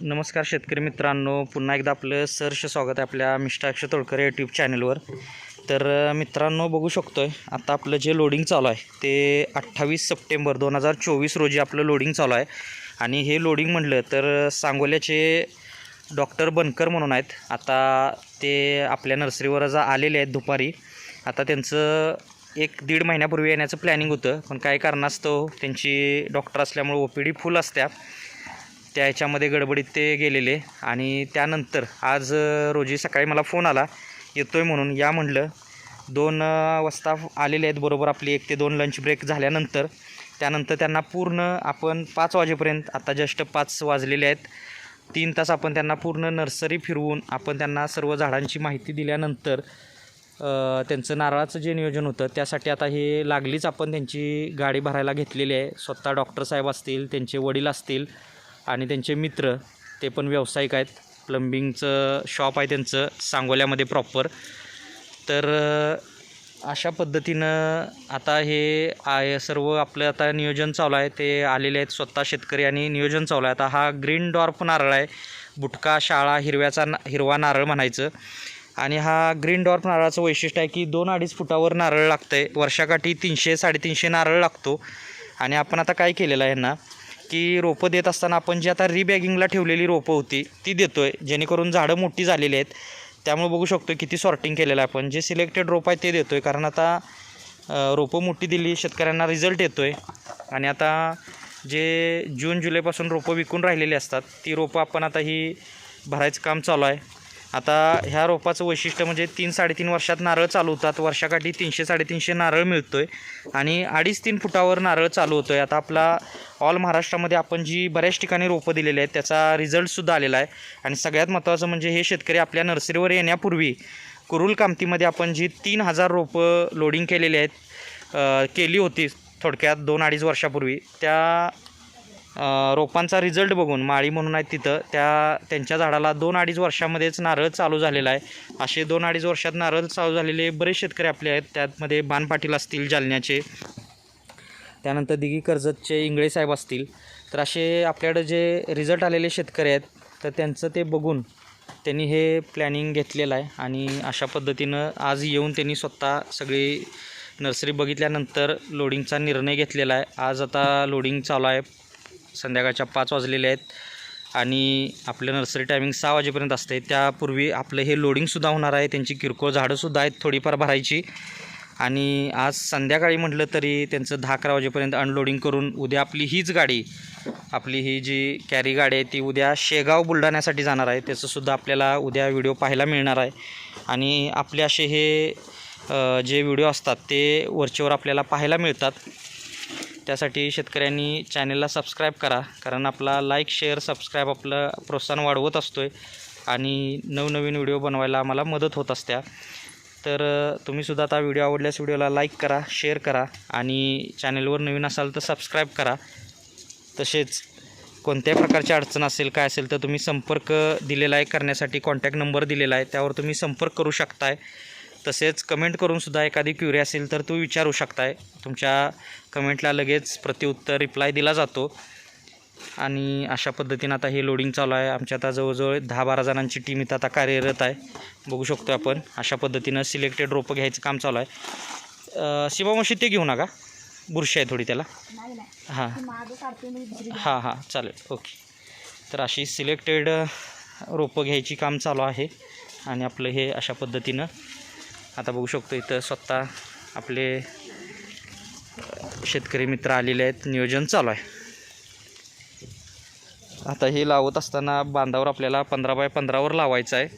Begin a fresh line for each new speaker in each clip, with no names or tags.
नमस्कार शेतकरी मित्रांनो. पुन्हा एकदा आपलं सहर्ष स्वागत आहे आपल्या मिस्टर अक्षय तोडकर यूट्यूब चॅनलवर तर मित्रांनो बघू शकतो आहे आता आपलं जे लोडिंग चालू आहे ते अठ्ठावीस सप्टेंबर दोन हजार चोवीस रोजी आपलं लोडिंग चालू आहे. आणि हे लोडिंग म्हटलं तर सांगोल्याचे डॉक्टर बनकर म्हणून आहेत. आता ते आपल्या नर्सरीवर जा आलेले आहेत दुपारी. आता त्यांचं एक दीड महिन्यापूर्वी येण्याचं प्लॅनिंग होतं. पण काही कारणास्तव त्यांची डॉक्टर असल्यामुळे ओ पी डी फुल असत्या. त्या ह्याच्यामध्ये गडबडीत ते गेलेले. आणि त्यानंतर आज रोजी सकाळी मला फोन आला. येतो आहे म्हणून. या म्हणलं दोन वाजता आलेले आहेत बरोबर आपली एक ते दोन लंच ब्रेक झाल्यानंतर. त्यानंतर त्यांना पूर्ण आपण पाच वाजेपर्यंत आता जस्ट पाच वाजलेले आहेत. तीन तास आपण त्यांना पूर्ण नर्सरी फिरवून आपण त्यांना सर्व झाडांची माहिती दिल्यानंतर त्यांचं नारळाचं जे नियोजन होतं त्यासाठी आता हे लागलीच आपण त्यांची गाडी भरायला घेतलेली आहे. स्वतः डॉक्टर साहेब असतील त्यांचे वडील असतील आणि त्यांचे मित्र ते पण व्यावसायिक आहेत. प्लंबिंगचं शॉप आहे त्यांचं सांगोल्यामध्ये प्रॉपर तर अशा पद्धतीनं आता हे आहे सर्व आपलं आता नियोजन चालू आहे. ते आलेले आहेत स्वतः शेतकरी आणि नियोजन चालू आहे. आता हा ग्रीन डॉर्फ नारळ आहे. बुटका शाळा हिरव्याचा ना हिरवा नारळ म्हणायचं. आणि हा ग्रीन डॉर्फ नारळाचं वैशिष्ट्य आहे की दोन अडीच फुटावर नारळ लागतं आहे वर्षाकाठी तीनशे साडेतीनशे नारळ लागतो. आणि आपण आता काय केलेलं आहे ह्यांना की रोपं देत असताना आपण जी आता रिबॅगिंगला ठेवलेली रोपं होती ती देतो आहे जेणेकरून झाडं मोठी झालेली आहेत. त्यामुळे बघू शकतो किती सॉर्टिंग केलेलं आहे आपण. जे सिलेक्टेड रोपं आहे ते देतो आहे कारण आता रोपं मोठी दिली शेतकऱ्यांना रिझल्ट येतो आहे आणि आता जे जून जुलैपासून रोपं विकून राहिलेली असतात ती रोपं आपण आता ही भरायचं काम चालू आहे. आता ह्या रोपाचं वैशिष्ट्य म्हणजे तीन साडेतीन वर्षात नारळ चालू होतात. वर्षाकाठी तीनशे साडेतीनशे नारळ मिळतो आहे आणि अडीच तीन फुटावर नारळ चालू होतो आहे आता आपला ऑल महाराष्ट्रामध्ये आपण जी बऱ्याच ठिकाणी रोपं दिलेली आहेत त्याचा रिझल्टसुद्धा आलेला आहे. आणि सगळ्यात महत्त्वाचं म्हणजे हे शेतकरी आपल्या नर्सरीवर येण्यापूर्वी कुरुल कामतीमध्ये आपण जी तीन हजार रोपं लोडिंग केलेली आहेत केली होती थोडक्यात दोन अडीच वर्षापूर्वी त्या रोपांचा रिझल्ट बघून माळी म्हणून आहेत तिथं त्या त्यांच्या झाडाला दोन अडीच वर्षामध्येच नारळ चालू झालेला आहे. असे दोन अडीच वर्षात नारळ चालू झालेले बरेच शेतकरी आपले आहेत त्यातमध्ये बाण पाटील असतील जालन्याचे. त्यानंतर दिघी कर्जतचे इंगळे साहेब असतील. तर असे आपल्याकडे जे रिझल्ट आलेले शेतकरी आहेत तर त्यांचं ते बघून त्यांनी हे प्लॅनिंग घेतलेलं आहे आणि अशा पद्धतीनं आज येऊन त्यांनी स्वतः सगळी नर्सरी बघितल्यानंतर लोडिंगचा निर्णय घेतलेला आहे. आज आता लोडिंग चालू आहे. संध्याकाळच्या पाच वाजलेले आहेत आणि आपलं नर्सरी टायमिंग सहा वाजेपर्यंत असते त्यापूर्वी आपलं हे लोडिंगसुद्धा होणार आहे. त्यांची किरकोळ झाडंसुद्धा आहेत थोडीफार भरायची. आणि आज संध्याकाळी म्हटलं तरी त्यांचं दहा अकरा वाजेपर्यंत अनलोडिंग करून उद्या आपली हीच गाडी आपली ही जी कॅरी गाडी आहे ती उद्या शेगाव बुलढाण्यासाठी जाणार आहे. त्याचंसुद्धा आपल्याला उद्या व्हिडिओ पाहायला मिळणार आहे. आणि आपले असे हे जे व्हिडिओ असतात ते वरचेवर आपल्याला पाहायला मिळतात. त्यासाठी शेतकऱ्यांनी चॅनलला सबस्क्राईब करा. कारण आपला लाईक शेअर सबस्क्राईब आपलं प्रोत्साहन वाढवत असतो आहे आणि नवनवीन व्हिडिओ बनवायला आम्हाला मदत होत असत्या. तर तुम्हीसुद्धा आता व्हिडिओ आवडल्यास व्हिडिओला लाईक करा शेअर करा. आणि चॅनलवर नवीन असाल तर सबस्क्राईब करा. तसेच कोणत्याही प्रकारची अडचण असेल काय असेल तर तुम्ही संपर्क दिलेला आहे करण्यासाठी कॉन्टॅक्ट नंबर दिलेला आहे त्यावर तुम्ही संपर्क करू शकताय. तसेच कमेंट करूनसुद्धा एखादी क्युरी असेल तर तू विचारू शकताय. तुमच्या कमेंटला लगेच प्रत्युत्तर रिप्लाय दिला जातो. आणि अशा पद्धतीनं आता हे लोडिंग चालू आहे. आमच्या आता जवळजवळ दहा बारा जणांची टीम इथं आता कार्यरत आहे. बघू शकतो आपण. अशा पद्धतीनं सिलेक्टेड रोपं घ्यायचं काम चालू आहे. शिवामशी ते घेऊ नका. बुरशी आहे थोडी त्याला. हां. हां हां. चालेल. ओके. तर अशी सिलेक्टेड रोपं घ्यायची काम चालू आहे. आणि आपलं हे अशा पद्धतीनं आता बघू शकतो इथं स्वतः आपले शेतकरी मित्र आलेले आहेत. नियोजन चालू आहे. आता हे लावत असताना बांधावर आपल्याला पंधरा बाय पंधरावर लावायचं आहे.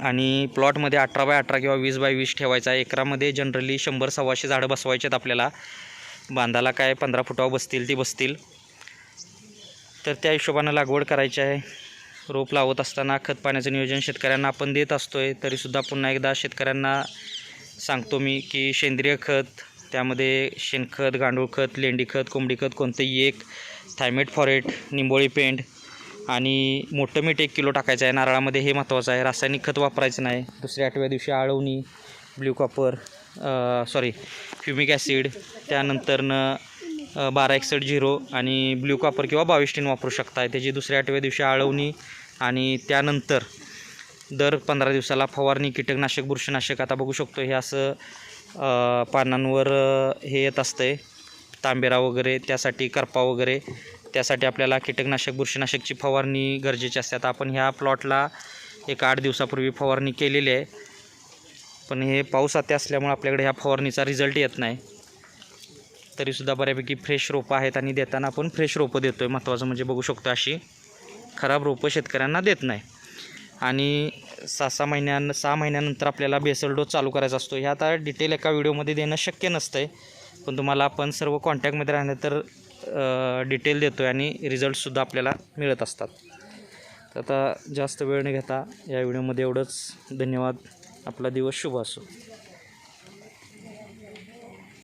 आणि प्लॉटमध्ये अठरा बाय अठरा किंवा वीस बाय वीस ठेवायचा आहे. एकरामध्ये जनरली शंभर सव्वाशे झाडं बसवायचे आहेत आपल्याला. बांधाला काय पंधरा फुटावर बसतील ती बसतील. तर त्या हिशोबानं लागवड करायची आहे. रोप लावत असताना खत पाण्याचं नियोजन शेतकऱ्यांना आपण देत असतो आहे तरीसुद्धा पुन्हा एकदा शेतकऱ्यांना सांगतो मी की सेंद्रिय खत त्यामध्ये शेणखत गांडूळ खत लेंडी खत कोंबडी खत कोणतंही एक थायमेट फॉरेट निंबोळी पेंड आणि मोठं मीठ एक किलो टाकायचं आहे. नारळामध्ये हे महत्त्वाचं आहे. रासायनिक खत वापरायचं नाही. दुसऱ्या आठव्या दिवशी आळवणी blue copper sorry humic acid त्यानंतरनं बारा एकसष्ट झिरो आणि ब्ल्यू कॉपर किंवा बावीस टीन वापरू शकता त्याची दुसऱ्या आठव्या दिवशी आळवणी आणि त्यानंतर दर पंधरा दिवसाला फवारणी कीटकनाशक बुरशीनाशक आता बघू शकतो हे असं पानांवर हे येत असतंय. तांबेरा वगैरे त्यासाठी करपा वगैरे. त्यासाठी आपल्याला कीटकनाशक बुरशीनाशकची फवारणी गरजेची असते. आता आपण ह्या प्लॉटला एक आठ दिवसापूर्वी फवारणी केलेली आहे. पण हे पाऊस आता असल्यामुळे आपल्याकडे ह्या फवारणीचा रिझल्ट येत नाही. तरीसुद्धा बऱ्यापैकी फ्रेश रोपं आहेत आणि देताना आपण फ्रेश रोपं देतो आहे महत्त्वाचं म्हणजे बघू शकतो अशी खराब रोपं शेतकऱ्यांना देत नाही. आणि सहा सहा महिन्यां सहा महिन्यानंतर आपल्याला बेसल डोस चालू करायचा असतो. हे आता डिटेल एका व्हिडिओमध्ये देणं शक्य नसतं आहे पण तुम्हाला आपण सर्व कॉन्टॅक्टमध्ये राहिले तर डिटेल देतो आहे आणि रिझल्टसुद्धा आपल्याला मिळत असतात. तर आता जास्त वेळ न घेता या व्हिडिओमध्ये एवढंच. धन्यवाद. आपला दिवस शुभ असो.